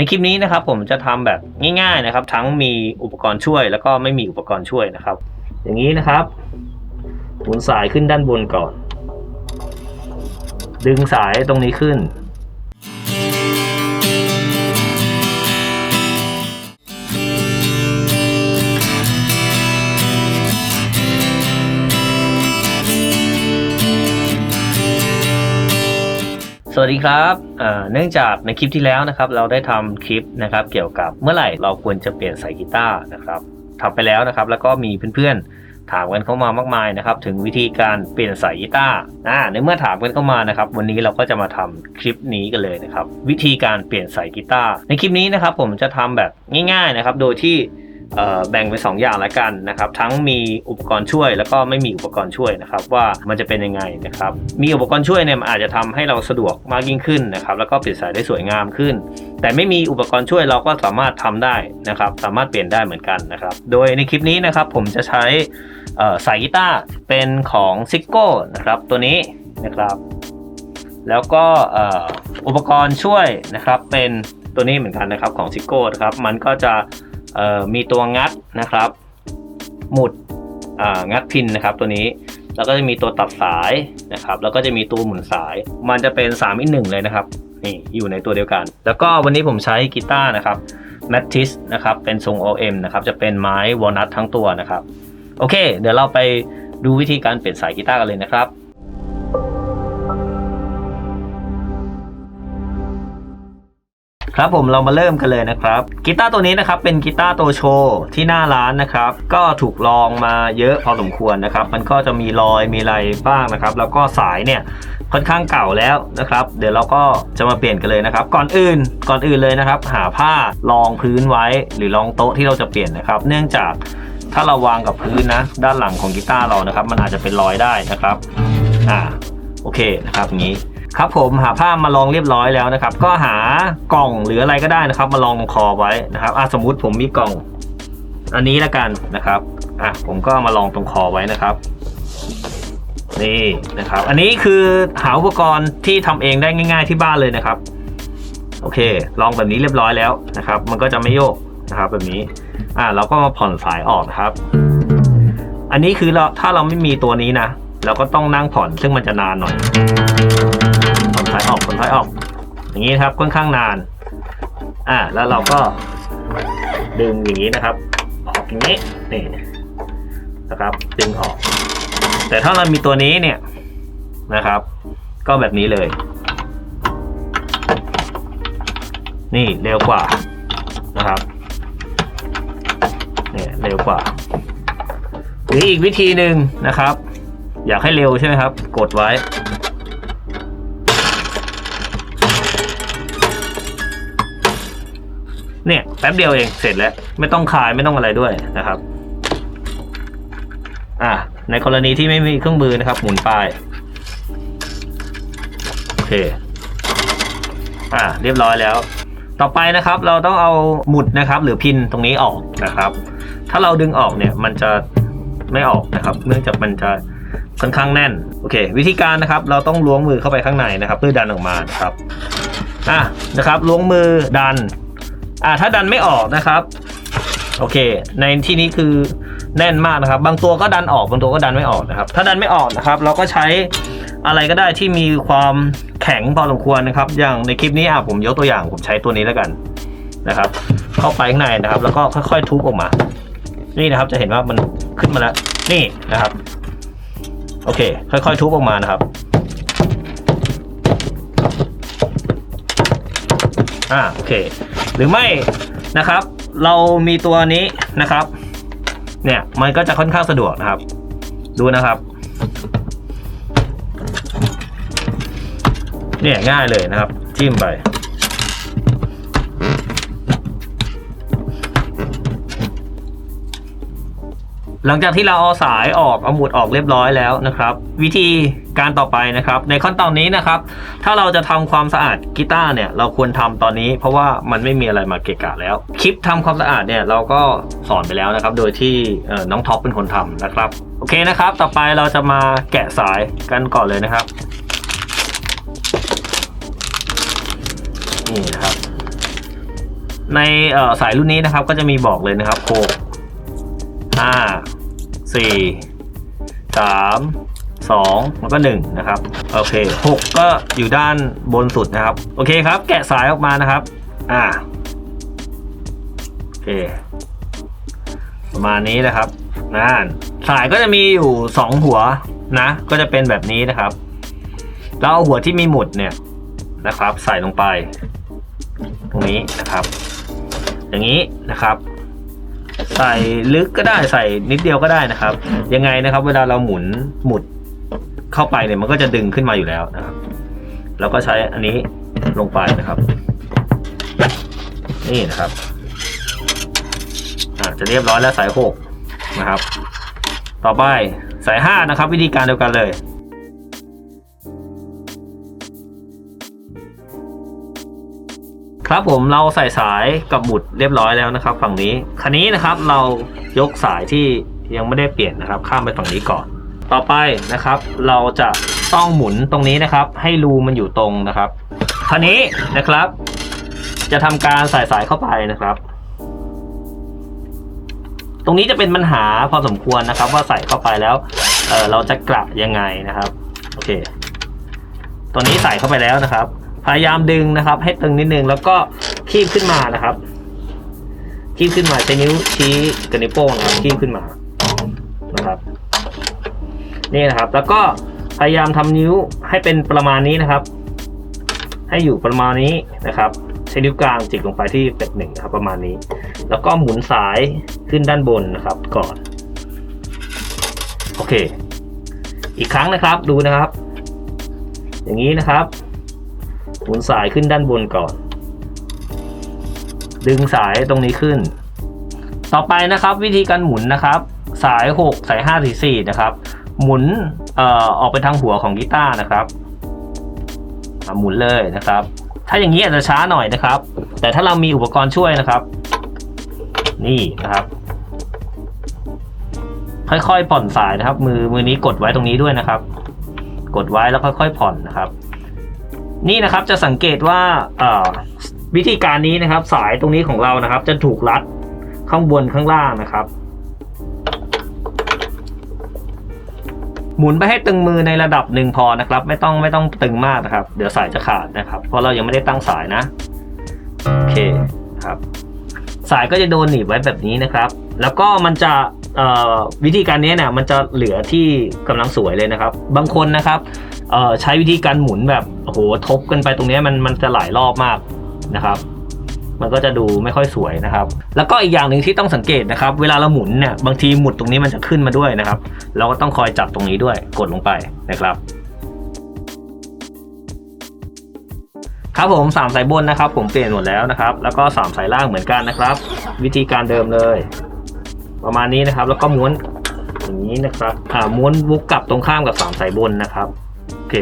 ในคลิปนี้นะครับผมจะทำแบบง่ายๆนะครับ ทั้งมีอุปกรณ์ช่วย แล้วก็ไม่มีอุปกรณ์ช่วยนะครับ อย่างนี้นะครับหมุนสายขึ้นด้านบนก่อน ดึงสายตรงนี้ขึ้น วัสดีครับเนื่องจากในคลิปที่แล้วนะครับ เราได้ทำคลิปนะครับ เกี่ยวกับเมื่อไหร่เราควรจะเปลี่ยนสายกีตาร์นะครับทำไปแล้วนะครับ แล้วก็มีเพื่อนๆถามกันเข้ามามากมายนะครับ ถึงวิธีการเปลี่ยนสายกีตาร์อ่าในเมื่อถามกันเข้ามานะครับ วันนี้เราก็จะมาทำคลิปนี้กันเลยนะครับ วิธีการเปลี่ยนสายกีตาร์ในคลิปนี้นะครับ ผมจะทำแบบง่าย ๆนะครับ โดยที่ แบ่งเป็นสองอย่างละกันนะครับ ทั้งมีอุปกรณ์ช่วย แล้วก็ไม่มีอุปกรณ์ช่วยนะครับว่ามันจะเป็นยังไงนะครับมีอุปกรณ์ช่วยเนี่ยมันอาจจะทำให้เราสะดวกมากยิ่งขึ้นนะครับแล้วก็เปลี่ยนสายได้สวยงามขึ้น แต่ไม่มีอุปกรณ์ช่วยเราก็สามารถทำได้นะครับสามารถเปลี่ยนได้เหมือนกันนะครับโดยในคลิปนี้นะครับผมจะใช้สายกีตาร์เป็นของซิโก้นะครับตัวนี้นะครับแล้วก็อุปกรณ์ช่วยนะครับเป็นตัวนี้เหมือนกันนะครับของซิโก้นะครับมันก็จะ มีตัวงัดนะครับ หมุดงัดพินนะครับตัวนี้แล้วก็จะมีตัวตัดสายนะครับ แล้วก็จะมีตัวหมุนสาย มันจะเป็น3อีกหนึ่งเลยนะครับนี่อยู่ในตัวเดียวกัน แล้วก็วันนี้ผมใช้กีตาร์นะครับ m a t i s นะครับเป็นทรง OM นะครับจะเป็นไม้วอลนัททั้งตัวนะครับ โอเค เดี๋ยวเราไปดูวิธีการเปลี่ยนสายกีตาร์กันเลยนะครับ ครับผมเรามาเริ่มกันเลยนะครับกีตาร์ตัวนี้นะครับเป็นกีตาร์ตัวโชว์ที่หน้าร้านนะครับก็ถูกลองมาเยอะพอสมควรนะครับ มันก็จะมีรอยมีอะไรบ้างนะครับ แล้วก็สายเนี่ยค่อนข้างเก่าแล้วนะครับ เดี๋ยวเราก็จะมาเปลี่ยนกันเลยนะครับ ก่อนอื่นก่อนอื่นเลยนะครับ หาผ้ารองพื้นไว้ หรือรองโต๊ะที่เราจะเปลี่ยนนะครับ เนื่องจากถ้าเราวางกับพื้นนะ ด้านหลังของกีตาร์เรานะครับ มันอาจจะเป็นรอยได้นะครับอ่าโอเคนะครับอย่างนี้ ครับผมหาผ้ามาลองเรียบร้อยแล้วนะครับ ก็หากล่องหรืออะไรก็ได้นะครับ มาลองตรงคอไว้นะครับอะสมมุติผมมีกล่อง อันนี้แล้วกันนะครับอะผมก็มาลองตรงคอไว้นะครับนี่นะครับ อันนี้คือหาอุปกรณ์ที่ทำเองได้ง่าย ๆที่บ้านเลยนะครับ โอเค ลองแบบนี้เรียบร้อยแล้วนะครับ มันก็จะไม่โยกนะครับ แบบนี้อะเราก็มาผ่อนสายออกนะครับ อันนี้คือเราถ้าเราไม่มีตัวนี้นะเราก็ต้องนั่งผ่อนซึ่งมันจะนานหน่อย ผ่อยออกผ่อนท้ายออก อย่างนี้นครับค่อนข้างนาน อ่าแล้วเราก็ดึงอย่างนี้นะครับ ออกอย่างนี้นี่นะครับดึงออก แต่ถ้าเรามีตัวนี้เนี่ยนะครับ ก็แบบนี้เลย นี่เร็วกว่านะครับเนี่ยเร็วกว่าหรืออีกวิธีหนึ่งนะครับ อยากให้เร็วใช่ไหมครับ กดไว้ เนี่ยแป๊บเดียวเองเสร็จแล้วไม่ต้องคายไม่ต้องอะไรด้วยนะครับ อ่าในกรณีที่ไม่มีเครื่องมือนะครับ หมุนป้ายโอเคอ่าเรียบร้อยแล้ว ต่อไปนะครับ เราต้องเอาหมุดนะครับ หรือพินตรงนี้ออกนะครับ ถ้าเราดึงออกเนี่ยมันจะไม่ออกนะครับ เนื่องจากมันจะค่อนข้างแน่นโอเค วิธีการนะครับ เราต้องล้วงมือเข้าไปข้างในนะครับ เพื่อดันออกมานะครับอะนะครับล้วงมือดัน อ่าถ้าดันไม่ออกนะครับโอเค ในที่นี้คือแน่นมากนะครับ บางตัวก็ดันออกบางตัวก็ดันไม่ออกนะครับ ถ้าดันไม่ออกนะครับ เราก็ใช้อะไรก็ได้ที่มีความแข็งพอสมควรนะครับ อย่างในคลิปนี้อะผมยกตัวอย่างผมใช้ตัวนี้แล้วกันนะครับ เข้าไปข้างในนะครับ แล้วก็ค่อยๆทุบออกมา นี่นะครับจะเห็นว่ามันขึ้นมาแล้วนี่นะครับ โอเค ค่อยๆทุบออกมานะครับอ่าโอเค หรือไม่นะครับ เรามีตัวนี้นะครับ เนี่ยมันก็จะค่อนข้างสะดวกนะครับ ดูนะครับ เนี่ยง่ายเลยนะครับ จิ้มไปหลังจากที่เราเอาสายออกเอาหมุดออกเรียบร้อยแล้วนะครับ วิธี การต่อไปนะครับ ในขั้นตอนนี้นะครับ ถ้าเราจะทำความสะอาดกีตาร์เนี่ยเราควรทำตอนนี้ เพราะว่ามันไม่มีอะไรมาเกะกะแล้ว คลิปทำความสะอาดเนี่ยเราก็สอนไปแล้วนะครับ โดยที่น้องท็อปเป็นคนทำนะครับโอเคนะครับ ต่อไปเราจะมาแกะสายกันก่อนเลยนะครับนี่นะครับ ในสายรุ่นนี้นะครับก็จะมีบอกเลยนะครับหกห้าสี่สาม สองแล้วก็หนึ่งนะครับโอเคหกก็อยู่ด้านบนสุดนะครับ โอเคครับ แกะสายออกมานะครับ อ่าโอเค ประมาณนี้นะครับนั่นสายก็จะมีอยู่สองหัวนะ ก็จะเป็นแบบนี้นะครับแล้วเอาหัวที่มีหมุดเนี่ยนะครับ ใส่ลงไป ตรงนี้นะครับ อย่างนี้นะครับใส่ลึกก็ได้ใส่นิดเดียวก็ได้นะครับ ยังไงนะครับ เวลาเราหมุนหมุด เข้าไปเนี่ยมันก็จะดึงขึ้นมาอยู่แล้วนะครับ แล้วก็ใช้อันนี้ลงไปนะครับ นี่นะครับอ่าจะเรียบร้อยแล้วสายหกนะครับ ต่อไปสายห้านะครับ วิธีการเดียวกันเลยครับผมเราใส่สายกับหมุดเรียบร้อยแล้วนะครับ ฝั่งนี้คันนี้นะครับเรายกสายที่ยังไม่ได้เปลี่ยนนะครับ ข้ามไปฝั่งนี้ก่อน ต่อไปนะครับ เราจะต้องหมุนตรงนี้นะครับ ให้รูมันอยู่ตรงนะครับคันนี้นะครับ จะทำการใส่สายเข้าไปนะครับ ตรงนี้จะเป็นปัญหาพอสมควรนะครับ ว่าใส่เข้าไปแล้วเออเราจะกลับยังไงนะครับโอเคตัวนี้ใส่เข้าไปแล้วนะครับ พยายามดึงนะครับ ให้ตึงนิดนึงแล้วก็คีบขึ้นมานะครับคีบขึ้นมาใช้นิ้วชี้กับนิ้วโป้งนะครับคีบขึ้นมา นี่นะครับ แล้วก็พยายามทำนิ้วให้เป็นประมาณนี้นะครับ ให้อยู่ประมาณนี้นะครับใช้นิ้วกลางจิกลงไปที่เป็ดหนึ่งครับประมาณนี้ แล้วก็หมุนสายขึ้นด้านบนนะครับก่อน โอเค อีกครั้งนะครับดูนะครับ อย่างนี้นะครับ หมุนสายขึ้นด้านบนก่อน ดึงสายตรงนี้ขึ้น ต่อไปนะครับ วิธีการหมุนนะครับ สาย 6 สาย5สี4นะครับ หมุนเอ่อออกไปทางหัวของกีตาร์นะครับหมุนเลยนะครับ ถ้าอย่างนี้อาจจะช้าหน่อยนะครับ แต่ถ้าเรามีอุปกรณ์ช่วยนะครับ นี่นะครับ ค่อยๆผ่อนสายนะครับ มือมือนี้กดไว้ตรงนี้ด้วยนะครับ กดไว้แล้วค่อยๆผ่อนนะครับ นี่นะครับจะสังเกตว่าเอ่อวิธีการนี้นะครับ สายตรงนี้ของเรานะครับ จะถูกรัดข้างบนข้างล่างนะครับ หมุนไปให้ตึงมือในระดับหนึ่งพอนะครับ ไม่ต้องไม่ต้องตึงมากนะครับ เดี๋ยวสายจะขาดนะครับ เพราะเรายังไม่ได้ตั้งสายนะโอเคครับ สายก็จะโดนหนีบไว้แบบนี้นะครับ แล้วก็มันจะวิธีการนี้เนี่ยมันจะเหลือที่กำลังสวยเลยนะครับ บางคนนะครับใช้วิธีการหมุนแบบโอ้โหทบกันไปตรงนี้มันมันจะหลายรอบมากนะครับ มันก็จะดูไม่ค่อยสวยนะครับ แล้วก็อีกอย่างหนึ่งที่ต้องสังเกตนะครับ เวลาเราหมุนเนี่ยบางทีหมุดตรงนี้มันจะขึ้นมาด้วยนะครับ เราก็ต้องคอยจับตรงนี้ด้วยกดลงไปนะครับครับผมสามสายบนนะครับ ผมเปลี่ยนหมดแล้วนะครับ แล้วก็สามสายล่างเหมือนกันนะครับ วิธีการเดิมเลย ประมาณนี้นะครับ แล้วก็ม้วนอย่างนี้นะครับอ่าม้วนวุกกลับตรงข้ามกับสามสายบนนะครับโอเค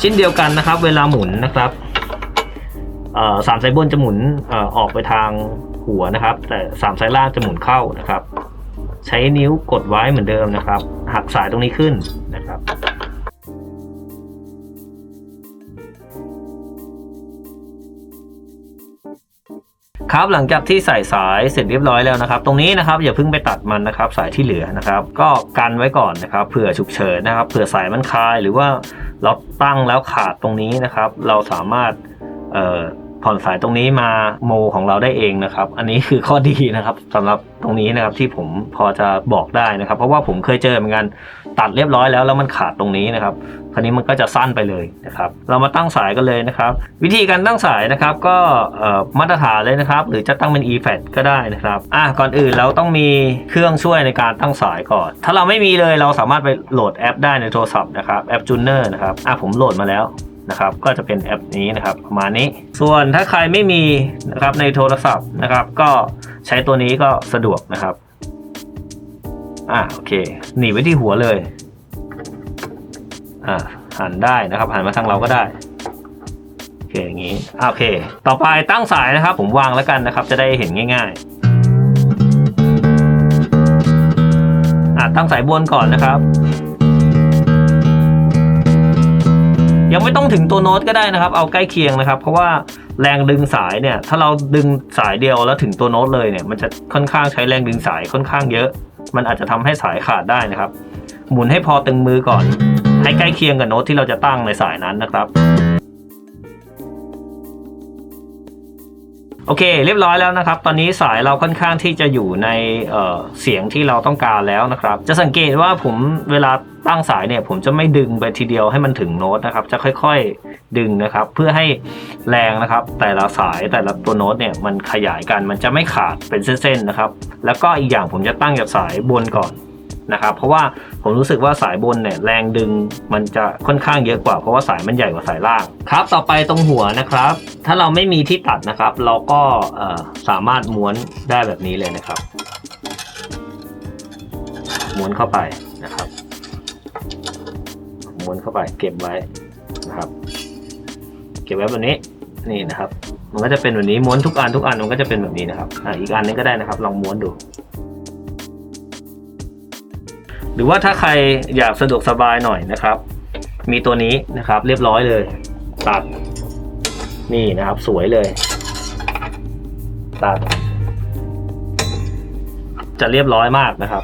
ชิ้นเดียวกันนะครับ เวลาหมุนนะครับ สามสายบนจะหมุนออกไปทางหัวนะครับ แต่สามสายล่างจะหมุนเข้านะครับ ใช้นิ้วกดไว้เหมือนเดิมนะครับ หักสายตรงนี้ขึ้นนะครับครับหลังจากที่ใส่สายเสร็จเรียบร้อยแล้วนะครับ ตรงนี้นะครับอย่าเพิ่งไปตัดมันนะครับ สายที่เหลือนะครับ ก็กันไว้ก่อนนะครับเผื่อฉุกเฉินนะครับเผื่อสายมันคายหรือว่าเราตั้งแล้วขาดตรงนี้นะครับ เราสามารถ ผ่อนสายตรงนี้มาโมของเราได้เองนะครับ อันนี้คือข้อดีนะครับสำหรับตรงนี้นะครับที่ผมพอจะบอกได้นะครับ เพราะว่าผมเคยเจอเหมือนกันตัดเรียบร้อยแล้วแล้วมันขาดตรงนี้นะครับคราวนี้มันก็จะสั้นไปเลยนะครับ เรามาตั้งสายกันเลยนะครับ วิธีการตั้งสายนะครับก็มาตรฐานเลยนะครับ หรือจะตั้งเป็น e-fat ก็ได้นะครับอะก่อนอื่นเราต้องมีเครื่องช่วยในการตั้งสายก่อน ถ้าเราไม่มีเลยเราสามารถไปโหลดแอปได้ในโทรศัพท์นะครับแอป Juner นะครับอะผมโหลดมาแล้ว นะครับ ก็จะเป็นแอปนี้นะครับประมาณนี้ ส่วนถ้าใครไม่มีนะครับในโทรศัพท์นะครับ ก็ใช้ตัวนี้ก็สะดวกนะครับอะโอเคหนีไว้ที่หัวเลยอ่าหันได้นะครับ หันมาทางเราก็ได้โอเคอย่างนี้อะโอเค ต่อไปตั้งสายนะครับ ผมวางแล้วกันนะครับ จะได้เห็นง่ายๆอะตั้งสายบนก่อนนะครับ ยังไม่ต้องถึงตัวโน้ตก็ได้นะครับ เอาใกล้เคียงนะครับ เพราะว่าแรงดึงสายเนี่ย ถ้าเราดึงสายเดียวแล้วถึงตัวโน้ตเลยเนี่ย มันจะค่อนข้างใช้แรงดึงสายค่อนข้างเยอะ มันอาจจะทำให้สายขาดได้นะครับ หมุนให้พอตึงมือก่อน ให้ใกล้เคียงกับโน้ตที่เราจะตั้งในสายนั้นนะครับ โอเค เรียบร้อยแล้วนะครับ ตอนนี้สายเราค่อนข้างที่จะอยู่ในเเสียงที่เราต้องการแล้วนะครับ จะสังเกตว่าผมเวลาตั้งสายเนี่ยผมจะไม่ดึงไปทีเดียวให้มันถึงโน้ตนะครับ จะค่อยๆดึงนะครับ เพื่อให้แรงนะครับ แต่ละสายแต่ละตัวโน้ตเนี่ยมันขยายกันมันจะไม่ขาดเป็นเส้นๆนะครับ แล้วก็อีกอย่างผมจะตั้งจากสายบนก่อน นะครับเพราะว่าผมรู้สึกว่าสายบนเนี่ยแรงดึงมันจะค่อนข้างเยอะกว่าเพราะว่าสายมันใหญ่กว่าสายล่างครับต่อไปตรงหัวนะครับ ถ้าเราไม่มีที่ตัดนะครับ เราก็สามารถม้วนได้แบบนี้เลยนะครับ ม้วนเข้าไปนะครับ ม้วนเข้าไปเก็บไว้นะครับ เก็บไว้แบบนี้นี่นะครับ มันก็จะเป็นแบบนี้ม้วนทุกอันทุกอันมันก็จะเป็นแบบนี้นะครับอะอีกอันนึงก็ได้นะครับ ลองม้วนดู หรือว่าถ้าใครอยากสะดวกสบายหน่อยนะครับ มีตัวนี้นะครับ เรียบร้อยเลย ตัด นี่นะครับสวยเลย ตัด จะเรียบร้อยมากนะครับ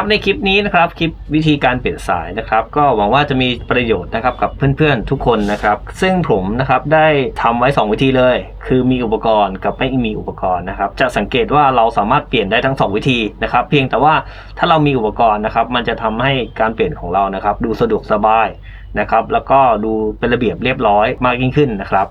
ครับในคลิปนี้นะครับคลิปวิธีการเปลี่ยนสายนะครับ ก็หวังว่าจะมีประโยชน์นะครับกับเพื่อนๆทุกคนนะครับ ซึ่งผมนะครับได้ทำไว้ 2 วิธีเลย คือมีอุปกรณ์กับไม่มีอุปกรณ์นะครับ จะสังเกตว่าเราสามารถเปลี่ยนได้ทั้ง 2 วิธีนะครับ เพียงแต่ว่าถ้าเรามีอุปกรณ์นะครับ มันจะทำให้การเปลี่ยนของเรานะครับ ดูสะดวกสบายนะครับ แล้วก็ดูเป็นระเบียบเรียบร้อยมากยิ่งขึ้นนะครับ